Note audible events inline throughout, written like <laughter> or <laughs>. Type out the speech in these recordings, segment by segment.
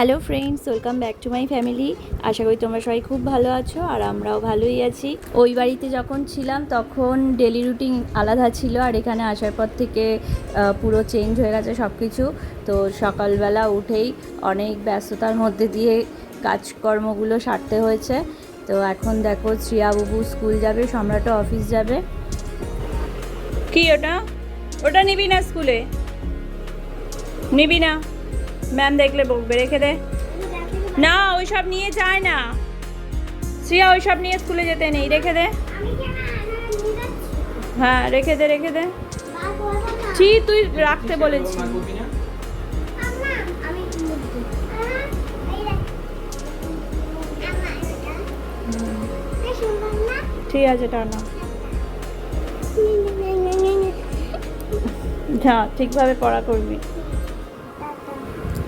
Hello friends, welcome back to my family. আশা করি তোমরা সবাই খুব ভালো আছো আর আমরাও ভালোই আছি। ওই বাড়িতে যখন ছিলাম তখন ডেলি রুটিন আলাদা ছিল আর এখানে আসার পর থেকে পুরো চেঞ্জ হয়ে গেছে সব কিছু তো সকালবেলা উঠেই অনেক ব্যস্ততার মধ্যে দিয়ে কাজকর্মগুলো সারতে হয়েছে। তো এখন দেখো শ্রিয়া বাবু স্কুল যাবে, সম্রাটও অফিস যাবে। কি ওটা? ওটা নিবি না স্কুলে? নিবি না? ম্যাম দেখলে বকবে, রেখে দে। না, ওইসব নিয়ে যায় না। শ্রিয়া, ওইসব নিয়ে স্কুলে যেতে নেই, রেখে দে। হ্যাঁ রেখে দে রেখে দে। ছি, তুই রাখতে বলেছি। ঠিক আছে, টানা। হ্যাঁ ঠিকভাবে পড়া করবি।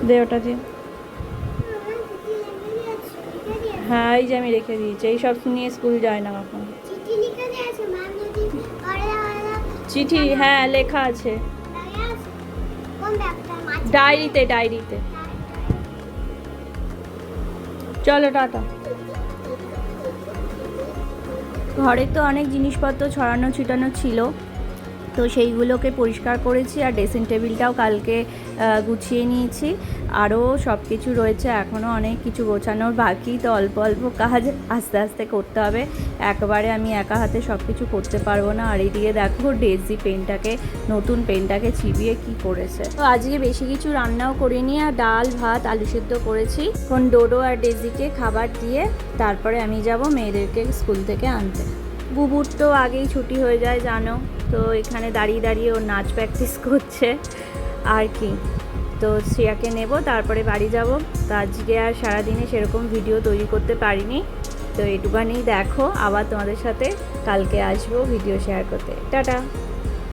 দে ওটা দিয়ে। হ্যাঁ এই যে আমি রেখে দিয়েছি। এই সব নিয়ে স্কুল যায় না এখন চিঠি হ্যাঁ লেখা আছে। ডায়েরিতে ডায়েরিতে। চলো টাটা। <laughs> ঘরে তো অনেক জিনিসপত্র ছড়ানো ছিটানো ছিল। তো সেইগুলোকে পরিষ্কার করেছি আর ড্রেসিং টেবিলটাও কালকে গুছিয়ে নিয়েছি। আরও সব কিছু রয়েছে, এখনও অনেক কিছু গোছানোর বাকি, তো অল্প অল্প কাজ আস্তে আস্তে করতে হবে। একবারে আমি একা হাতে সব কিছু করতে পারব না। আর এদিকে দেখো, ডেজি পেনটাকে, নতুন পেনটাকে চিবিয়ে কি করেছে। তো আজকে বেশি কিছু রান্নাও করিনি, আর ডাল, ভাত, আলু সেদ্ধ করেছি। এখন ডোডো আর ডেজিকে খাবার দিয়ে তারপরে আমি যাব মেয়েদেরকে স্কুল থেকে আনতে। বুবুর তো আগেই ছুটি হয়ে যায়, জানো। তো এখানে দাঁড়িয়ে দাঁড়িয়ে ও নাচ প্র্যাকটিস <laughs> করছে। আর কি। তো শ্রেয়াকে নেব, তারপরে বাড়ি যাব। তো আজকে আর সারাদিনে সেরকম ভিডিও তৈরি করতে পারিনি। তো এটুখানি দেখো, আবার তোমাদের সাথে কালকে আসব ভিডিও শেয়ার করতে। টাটা!